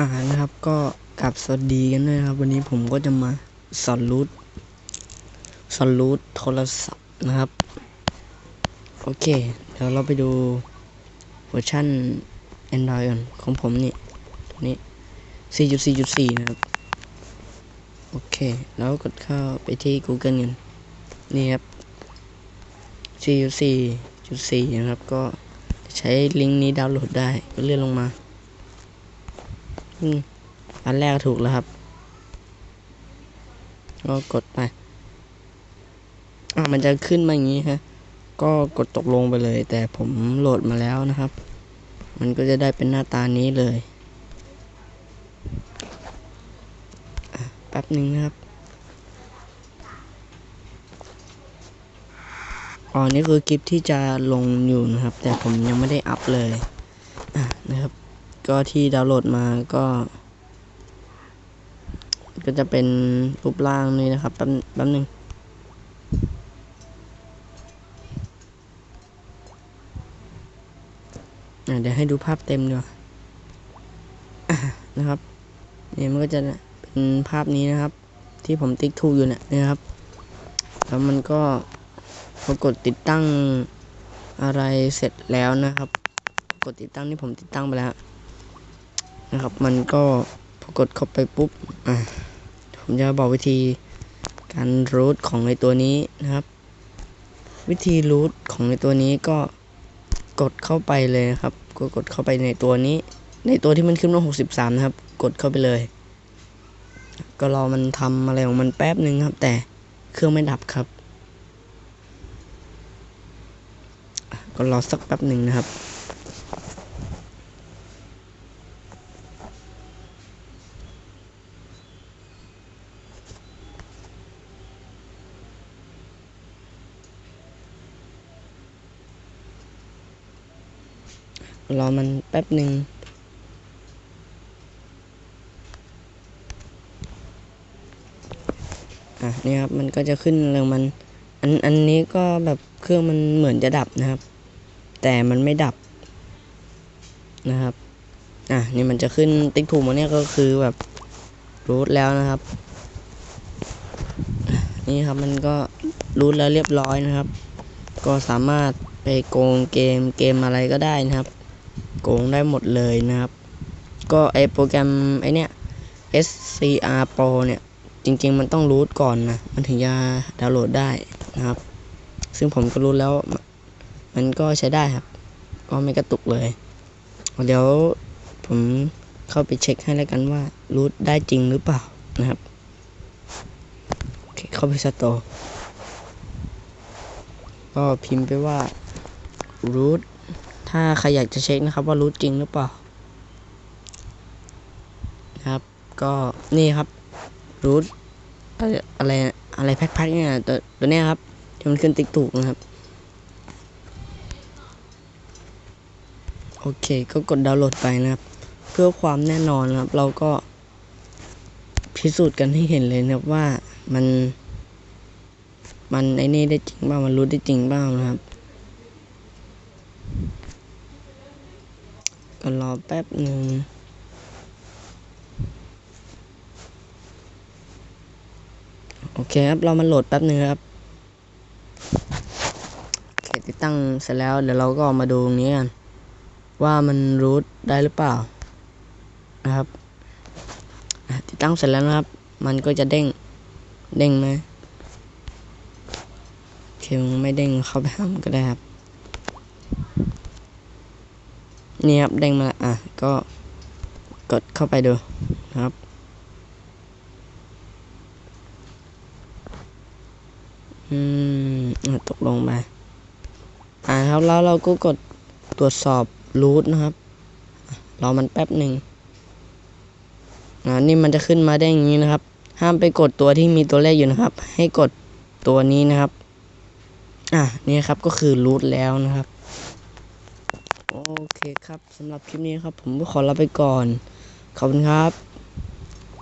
อ่านะครับก็กลับสวัสดีกันด้วยครับ วันนี้ผมก็จะมาสอนรูทสอนรูทโทรศัพท์นะครับ โอเค เดี๋ยวเราไปดูเวอร์ชัน Android ก่อนของผมนี่ตัวนี้ 4.4.4 นะครับ โอเค แล้วกดเข้าไปที่ Google กันนี่ครับ 4.4.4 นะครับ ก็ใช้ลิงก์นี้ดาวน์โหลดได้ก็เลื่อนลงมา อันแรกถูกแล้วครับ ก็กดไป อะมันจะขึ้นมาอย่างนี้ฮะ ก็กดตกลงไปเลย แต่ผมโหลดมาแล้วนะครับ มันก็จะได้เป็นหน้าตานี้เลยแป๊บหนึ่งนะครับอ๋อนี่คือคลิปที่จะลงอยู่นะครับ แต่ผมยังไม่ได้อัพเลย อะนะครับ ก็ที่ดาวน์โหลดมาก็ ก็จะเป็นรูปร่างนี่นะครับแป๊บแป๊บหนึงอะเดี๋ยวให้ดูภาพเต็มดีกว่านะครับเนี่ยมันก็จะเป็นภาพนี้นะครับ ที่ผมติ๊กถูกอยู่เนี่ยนะครับ แล้วมันก็ปรากฏติดตั้งอะไรเสร็จแล้วนะครับ กดติดตั้งที่ผมติดตั้งไปแล้ว นะครับ มันก็พอกดเข้าไปปุ๊บอะผมจะบอกวิธีการรูทของในตัวนี้นะครับ วิธีรูทของในตัวนี้ก็กดเข้าไปเลยครับ ก็กดเข้าไปในตัวนี้ ในตัวที่มันขึ้นว่า63 นะครับ กดเข้าไปเลย ก็รอมันทำอะไรของมันแป๊บหนึ่งครับ แต่เครื่องไม่ดับครับ ก็รอสักแป๊บหนึ่งนะครับ รอมันแป๊บหนึ่งอะนี่ครับมันก็จะขึ้นเรื่องมัน อันอันนี้ก็แบบเครื่องมันเหมือนจะดับนะครับ แต่มันไม่ดับนะครับอะนี่มันจะขึ้นติ๊กถูกมาเนี่ยก็คือแบบรูทแล้วนะครับ นี่ครับมันก็รูทแล้วเรียบร้อยนะครับ ก็สามารถไปโกงเกมเกมอะไรก็ได้นะครับ โกงได้หมดเลยนะครับ ก็ไอโปรแกรมไอเนี้ย SCR Pro เนี่ย จริง ๆ มันต้องรูทก่อนนะ มันถึงจะดาวน์โหลดได้นะครับ ซึ่งผมก็รู้แล้ว มันก็ใช้ได้ครับ ก็ไม่กระตุกเลย เดี๋ยวผมเข้าไปเช็คให้แล้วกันว่ารูทได้จริงหรือเปล่านะครับ โอเค เข้าไปสตอร์ก็พิมพ์ไปว่า root ถ้าใครอยากจะเช็คนะครับ ว่ารู้จริงหรือเปล่านะครับ ก็นี่ครับรูทอะไรอะไรแพ็คๆเนี่ยตัวตัวเนี้ยครับที่มันขึ้นติ๊กถูกนะครับ โอเคก็กดดาวน์โหลดไปนะครับ เพื่อความแน่นอนนะครับ เราก็ พิสูจน์กันให้เห็นเลยนะครับว่ามัน มันไอ้นี่ได้จริงบ้างมันรู้ได้จริงบ้างนะครับ ก็รอแป๊บหนึ่งโอเคครับ เรามาโหลดแป๊บหนึ่งครับเคติดตั้งเสร็จแล้ว เดี๋ยวเราก็มาดูตรงนี้กัน ว่ามันรูทได้หรือเปล่า นะครับ ติดตั้งเสร็จแล้วนะครับ มันก็จะเด้ง เด้งไหมเคมันไม่เด้งเข้าไปหามันก็ได้ครับ นี่ครับเด้งมาอะก็กดเข้าไปดูนะครับ อืมตกลงไปอ่าครับแล้วเราก็กดตรวจสอบรูทนะครับรอมันแป๊บหนึ่งอ่านี่มันจะขึ้นมาได้อย่างนี้นะครับ ห้ามไปกดตัวที่มีตัวเลขอยู่นะครับ ให้กดตัวนี้นะครับ อะนี่ครับก็คือรูทแล้วนะครับ เคครับสำหรับคลิปนี้ครับ ผมก็ขอลาไปก่อน ขอบคุณครับ